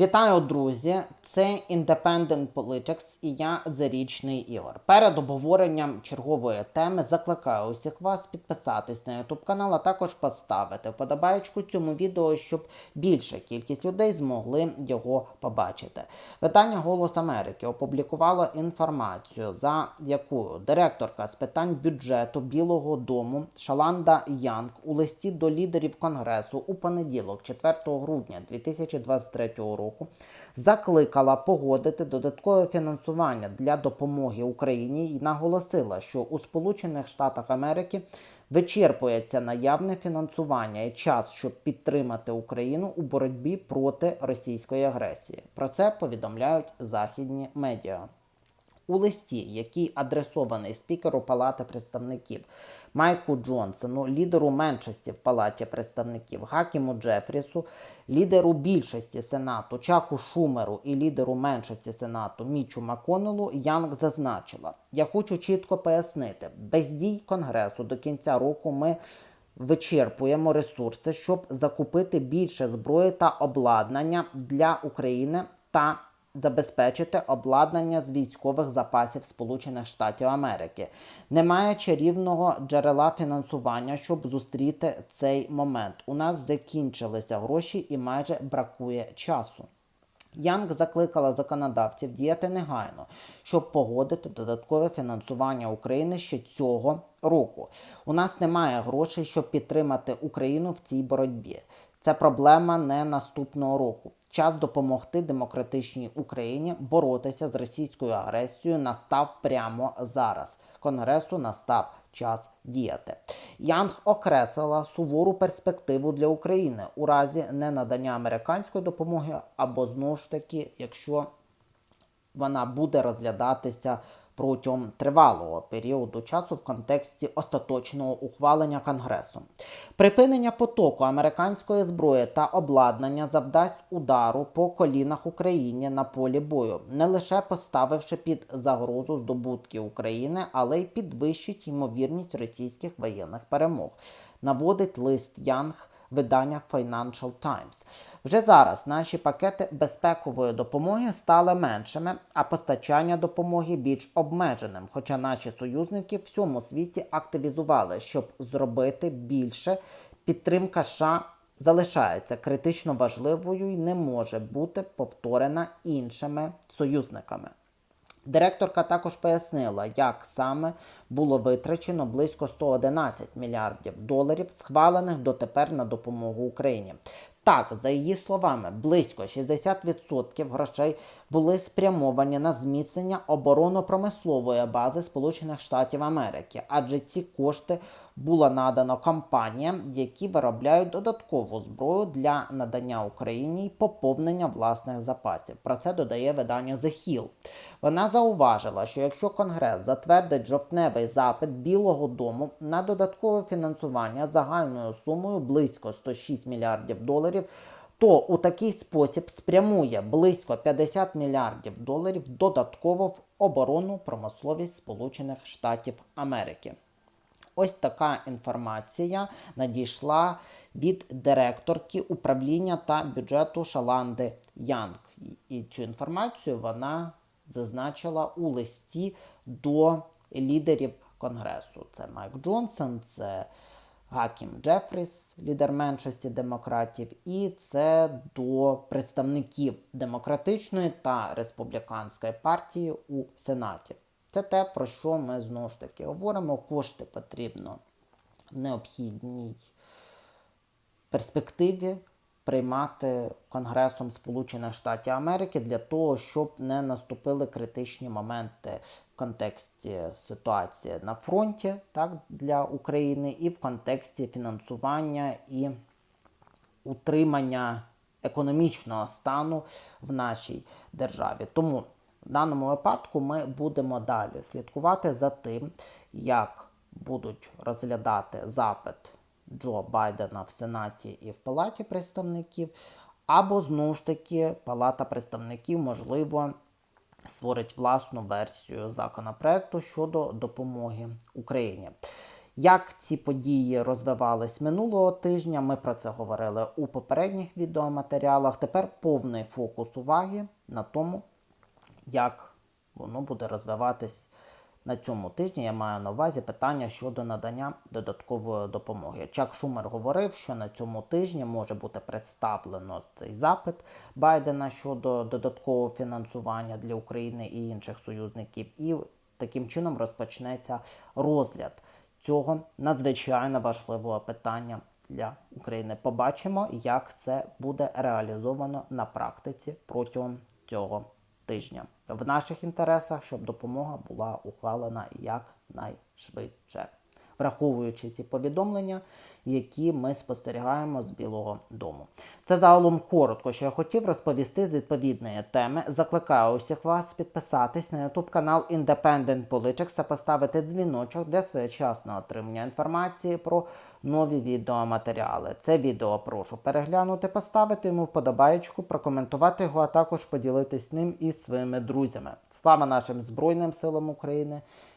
Вітаю, друзі! Це Independent Politics і я Зарічний Ігор. Перед обговоренням чергової теми закликаю усіх вас підписатись на YouTube канал, а також поставити вподобаєчку цьому відео, щоб більша кількість людей змогли його побачити. Видання Голос Америки опублікувало інформацію, за якою директорка з питань бюджету Білого Дому Шаланда Янг у листі до лідерів Конгресу у понеділок, 4 грудня 2023 року, закликала погодити додаткове фінансування для допомоги Україні і наголосила, що у Сполучених Штатах Америки вичерпується наявне фінансування і час, щоб підтримати Україну у боротьбі проти російської агресії. Про це повідомляють західні медіа. У листі, який адресований спікеру Палати представників Майку Джонсону, лідеру меншості в Палаті представників Хакіму Джефрісу, лідеру більшості Сенату Чаку Шумеру і лідеру меншості Сенату Мічу Маконелу, Янг зазначила: Я хочу чітко пояснити, без дій Конгресу до кінця року ми вичерпуємо ресурси, щоб закупити більше зброї та обладнання для України та забезпечити обладнання з військових запасів Сполучених Штатів Америки. Немає чарівного джерела фінансування, щоб зустріти цей момент. У нас закінчилися гроші і майже бракує часу. Янг закликала законодавців діяти негайно, щоб погодити додаткове фінансування України ще цього року. У нас немає грошей, щоб підтримати Україну в цій боротьбі. Це проблема не наступного року. Час допомогти демократичній Україні боротися з російською агресією настав прямо зараз. Конгресу настав час діяти. Янг окреслила сувору перспективу для України у разі ненадання американської допомоги, або знову ж таки, якщо вона буде розглядатися протягом тривалого періоду часу в контексті остаточного ухвалення Конгресом. Припинення потоку американської зброї та обладнання завдасть удару по колінах Україні на полі бою, не лише поставивши під загрозу здобутки України, але й підвищить ймовірність російських воєнних перемог. Наводить лист Янг видання Financial Times. Вже зараз наші пакети безпекової допомоги стали меншими, а постачання допомоги більш обмеженим. Хоча наші союзники в всьому світі активізували, щоб зробити більше, підтримка США залишається критично важливою і не може бути повторена іншими союзниками. Директорка також пояснила, як саме було витрачено близько 111 мільярдів доларів, схвалених дотепер на допомогу Україні. Так, за її словами, близько 60% грошей були спрямовані на зміцнення оборонно-промислової бази Сполучених Штатів Америки, адже ці кошти було надано компаніям, які виробляють додаткову зброю для надання Україні і поповнення власних запасів. Про це додає видання The Hill. Вона зауважила, що якщо Конгрес затвердить жовтневий запит Білого Дому на додаткове фінансування загальною сумою близько 106 мільярдів доларів, то у такий спосіб спрямує близько 50 мільярдів доларів додатково в оборонну промисловість Сполучених Штатів Америки. Ось така інформація надійшла від директорки управління та бюджету Шаланди Янг. І цю інформацію вона зазначила у листі до лідерів Конгресу. Це Майк Джонсон, це Гакім Джефріс, лідер меншості демократів, і це до представників демократичної та республіканської партії у Сенаті. Це те, про що ми знову ж таки говоримо. Кошти потрібно в необхідній перспективі приймати Конгресом Сполучених Штатів Америки для того, щоб не наступили критичні моменти в контексті ситуації на фронті так, для України і в контексті фінансування і утримання економічного стану в нашій державі. Тому в даному випадку ми будемо далі слідкувати за тим, як будуть розглядати запит Джо Байдена в Сенаті і в Палаті представників, або знову ж таки Палата представників, можливо, створить власну версію законопроекту щодо допомоги Україні. Як ці події розвивались минулого тижня, ми про це говорили у попередніх відеоматеріалах. Тепер повний фокус уваги на тому, як воно буде розвиватись на цьому тижні. Я маю на увазі питання щодо надання додаткової допомоги. Чак Шумер говорив, що на цьому тижні може бути представлено цей запит Байдена щодо додаткового фінансування для України і інших союзників, і таким чином розпочнеться розгляд цього надзвичайно важливого питання для України. Побачимо, як це буде реалізовано на практиці протягом цього тижня. В наших інтересах, щоб допомога була ухвалена якнайшвидше, враховуючи ці повідомлення, які ми спостерігаємо з Білого Дому. Це загалом коротко, що я хотів розповісти з відповідної теми. Закликаю усіх вас підписатись на YouTube канал Independent Politics та поставити дзвіночок для своєчасного отримання інформації про нові відеоматеріали. Це відео прошу переглянути, поставити йому вподобаєчку, прокоментувати його, а також поділитись ним із своїми друзями. Слава нашим Збройним силам України!